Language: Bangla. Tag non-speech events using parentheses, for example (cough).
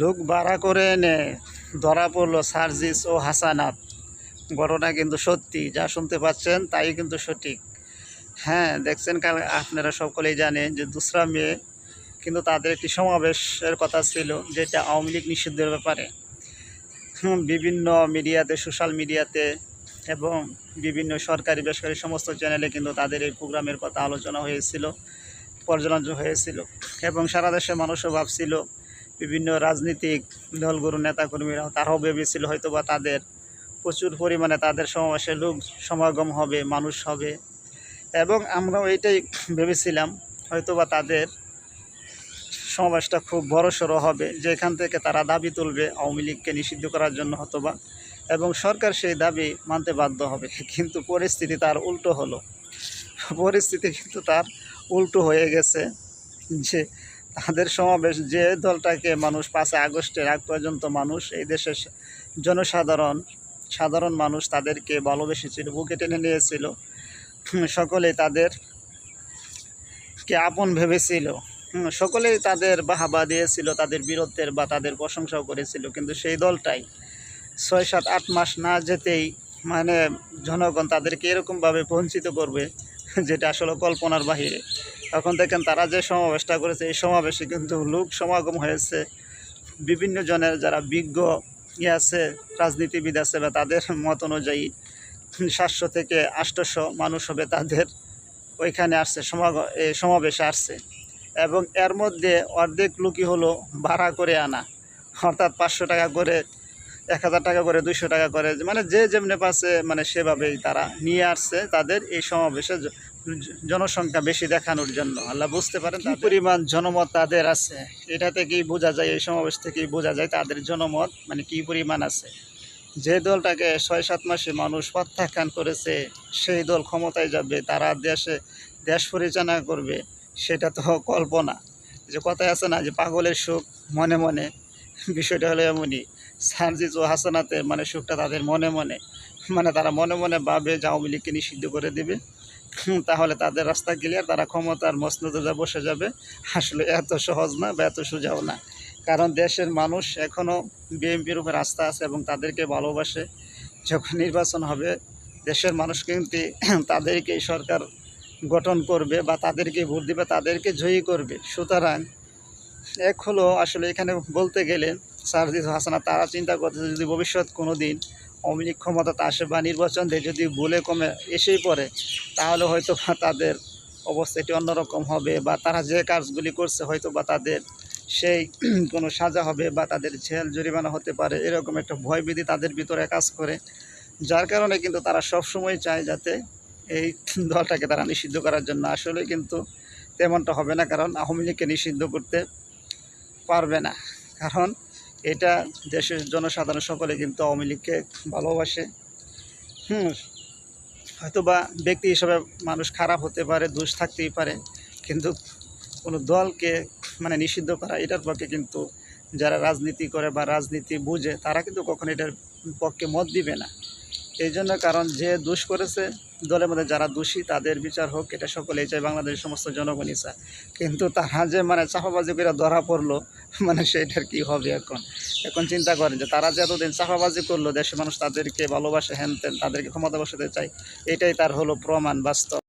লোক ভাড়া করে এনে ধরা পড়ল সার্জিস ও হাসানাত। ঘটনা কিন্তু সত্যি, যা শুনতে পাচ্ছেন তাই কিন্তু সঠিক। হ্যাঁ দেখছেন কাল আপনারা সকলেই জানেন যে দুসরা মেয়ে কিন্তু তাদের একটি সমাবেশের কথা ছিল, যেটা আওয়ামী লীগ নিষিদ্ধের ব্যাপারে। বিভিন্ন মিডিয়াতে, সোশ্যাল মিডিয়াতে এবং বিভিন্ন সরকারি, বেসরকারি সমস্ত চ্যানেলে কিন্তু তাদের এই প্রোগ্রামের কথা আলোচনা হয়েছিল, পর্যালোচনা হয়েছিল এবং সারা দেশের মানুষও ভাবছিল বিভিন্ন রাজনীতিক দলগুরু নেতাকর্মীরাও তারাও ভেবেছিল হয়তো বা তাদের প্রচুর পরিমাণে তাদের সমাবেশে লোক সমাগম হবে, মানুষ হবে। এবং আমরাও এটাই ভেবেছিলাম হয়তো বা তাদের সমাবেশটা খুব বড় সড়ো হবে, যেখান থেকে তারা দাবি তুলবে আওয়ামী লীগকে নিষিদ্ধ করার জন্য হতবা এবং সরকার সেই দাবি মানতে বাধ্য হবে, কিন্তু পরিস্থিতি তার উল্টো হলো। পরিস্থিতি কিন্তু তার উল্টো হয়ে গেছে যে তাদের সমাবেশ যে দলটাকে মানুষ পাঁচই আগস্টের আগ পর্যন্ত মানুষ এই দেশের জনসাধারণ সাধারণ মানুষ তাদেরকে ভালোবেসেছিল বুকে টেনে নিয়েছিল। হুম, সকলেই তাদের কে আপন ভেবেছিল। সকলেই তাদের বাহাবা দিয়েছিল তাদের বীরত্বের বা তাদের প্রশংসাও করেছিল কিন্তু সেই দলটাই ছয় সাত আট মাস না যেতেই মানে জনগণ তাদেরকে এরকমভাবে বঞ্চিত করবে যেটা আসলে কল্পনার বাহিরে। এখন দেখেন তারা যে সমাবেশটা করেছে, এই সমাবেশে কিন্তু লোক সমাগম হয়েছে। বিভিন্ন জনের যারা বিজ্ঞ ইয়ে আছে, রাজনীতিবিদ আছে বা তাদের মত অনুযায়ী সাতশো থেকে আটশোশো মানুষ হবে তাদের ওইখানে আসছে, সমাগ সমাবেশে আসছে। এবং এর মধ্যে অর্ধেক লোকই হলো ভাড়া করে আনা। অর্থাৎ পাঁচশো টাকা করে, এক হাজার টাকা করে, দুইশো টাকা করে মানে যে যেমনি পাচ্ছে মানে সেভাবেই তারা নিয়ে আসছে তাদের এই সমাবেশে। জনসংখ্যা বেশি দেখানোর জন্য। আল্লাহ বুঝতে পারেন কি পরিমাণ জনমত তাদের আছে? এটা থেকেই বোঝা যায়? এই সমাবেশ থেকেই বোঝা যায় তাদের জনমত মানে কি পরিমাণ আছে? যে দলটাকে ছয় সাত মাসে মানুষ প্রত্যাখ্যান করেছে সেই দল ক্ষমতায় যাবে তারা দেশে দেশ পরিচালনা করবে সেটা তো কল্পনা। যে কথায় আছে না যে পাগলের সুখ মনে মনে বিষয়টা হলো এমনই। সানজিজ ও হাসানাতে মানে সুখটা তাদের মনে মনে। মানে তারা মনে মনে ভাবে যে আওয়ামী লীগকে নিষিদ্ধ করে দেবে। তাহলে তাদের রাস্তা ক্লিয়ার তারা ক্ষমতার মসনদে বসে যাবে, আসলে এত সহজ না বা এত সোজাও না। কারণ দেশের মানুষ এখনও বিএনপির উপর আস্থা আছে এবং তাদেরকে ভালোবাসে। যখন নির্বাচন হবে, দেশের মানুষ কিন্তু (clears throat) তাদেরকেই সরকার গঠন করবে বা তাদেরকে ভোট দেবে, তাদেরকে জয়ী করবে। সুতরাং এক হলো আসলে এখানে বলতে গেলে সারজিদ হাসানা, তারা চিন্তা করতেছে যদি ভবিষ্যৎ কোনো দিন লীগ ক্ষমতাতে আসে বা নির্বাচন দিয়ে, যদি ভুলে কমে এসেই পড়ে, তাহলে হয়তো বা তাদের অবস্থাটি অন্যরকম হবে বা তারা যে কাজগুলি করছে হয়তো বা তাদের সেই (clears throat) কোনো সাজা হবে বা তাদের জেল জরিমানা হতে পারে, এরকম একটা ভয়বিধি তাদের ভিতরে কাজ করে। যার কারণে কিন্তু তারা সবসময় চায় যাতে এই (clears throat) দলটাকে তারা নিষিদ্ধ করার জন্য। আসলে কিন্তু তেমনটা হবে না, কারণ আওয়ামী লীগকে নিষিদ্ধ করতে পারবে না। কারণ এটা দেশের জনসাধারণ সকলে কিন্তু আওয়ামী লীগকে ভালোবাসে। হুম হয়তো বা ব্যক্তি হিসাবে মানুষ খারাপ হতে পারে, দোষ থাকতেই পারে, কিন্তু কোনো দলকে মানে নিষিদ্ধ করা, এটার পক্ষে কিন্তু যারা রাজনীতি করে বা রাজনীতি বুঝে, তারা কিন্তু কখনো এটার পক্ষে মত দিবে না। এই জন্য কারণ যে দোষ করেছে, দলের মধ্যে যারা দোষী, তাদের বিচার হোক, এটা সকলেই চায়, বাংলাদেশের সমস্ত জনগণই চায়। কিন্তু তারা যে মানে চাপাবাজি করে ধরা পড়ল মানে সেটার কি হবে এখন? এখন চিন্তা করেন যে তারা যে এতদিন চাপাবাজি করল, দেশের মানুষ তাদেরকে ভালোবাসে হ্যান ত্যান তাদেরকে ক্ষমতা বসাতে চায়, এটাই তার হলো প্রমাণ বাস্তব।